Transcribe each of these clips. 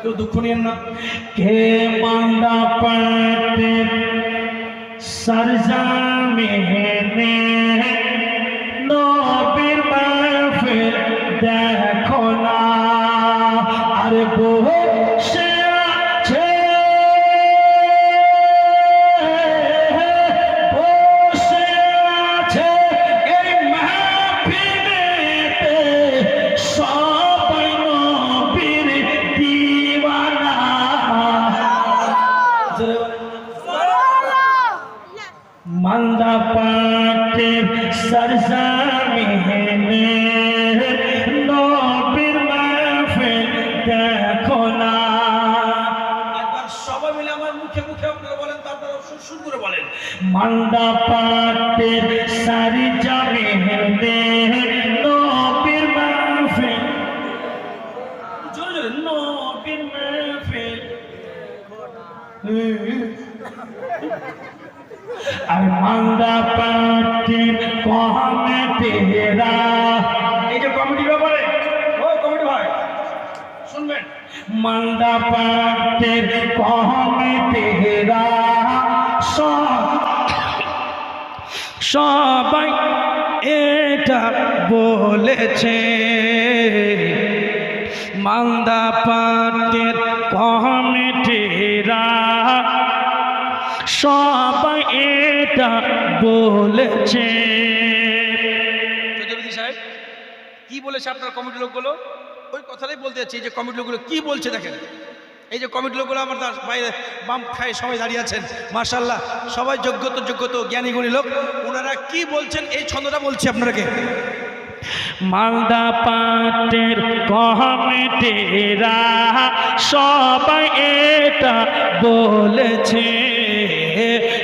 কেউ দুঃখ নিয়েন না। কে মান্দা পাতে সরজা নবীর মান্দা পাটের সরজামিনে নবীর মাহফিল দেখো না। একবার সবাই মিলে আমার মুখে মুখে আপনারা বলেন তারপরে সুর করে বলেন। মান্দা পাটের সরজামিনে নবীর মাহফিল জোরে জোরে নবীর মাহফিল আর মান্দা পাটের কহমে তেরা এই যে কমিটির সবাই এটা বলেছে। মান্দা পাটের এটা বলেছে। সাহেব কি বলেছে আপনার কমিটির লোকগুলো? ওই কথাটাই বলতে যাচ্ছি যে কমিটির লোকগুলো কি বলছে দেখেন। এই যে কমিটির লোকগুলো আমার তার বাইরে বাম খায় সবাই দাঁড়িয়ে আছেন। মার্শাল্লাহ সবাই যোগ্যত যোগ্যত জ্ঞানী গুণী লোক। ওনারা কি বলছেন এই ছন্দটা বলছি আপনাকে মালদা পাটের কমিটিরা সবাই এটা বলেছে।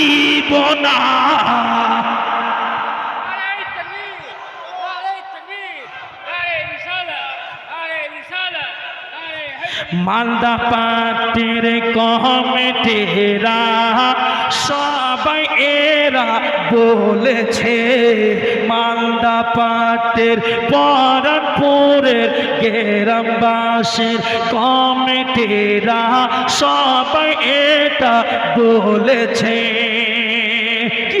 দিব না। মালদা টেরা কমেটেরা সবাই এরা বলেছে, মালদা পাটের পরানপুরের কমে কমেটেরা সবাই এটা বলেছে।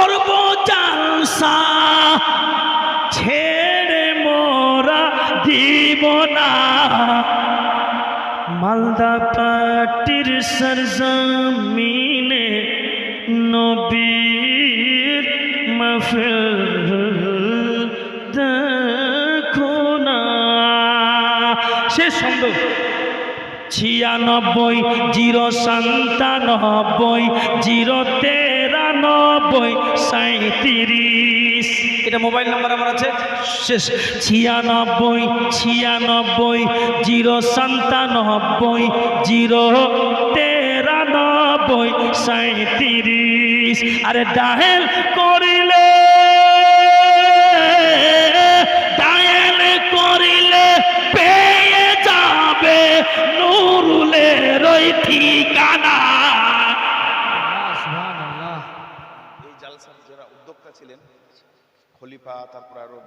করব জলসা ছেড়ে মোরা দিব না। মালদা পাটির সরজমিনে নবীর মফিল দেখো না। শেষ সুন্দর। ছিয়ানব্বই, জিরো সাতানব্বই জিরো তেরানব্বই সাঁত্রিশ এটা মোবাইল নাম্বার আমার আছে? শেষ। ছিয়ানব্বই ছিয়ানব্বই, জিরো সাতানব্বই জিরো তেরানব্বই সাঁত্রিশ আরে ডাহেল করিলে ঠিকানা। ছিলেন। খলিফা তারপর আরও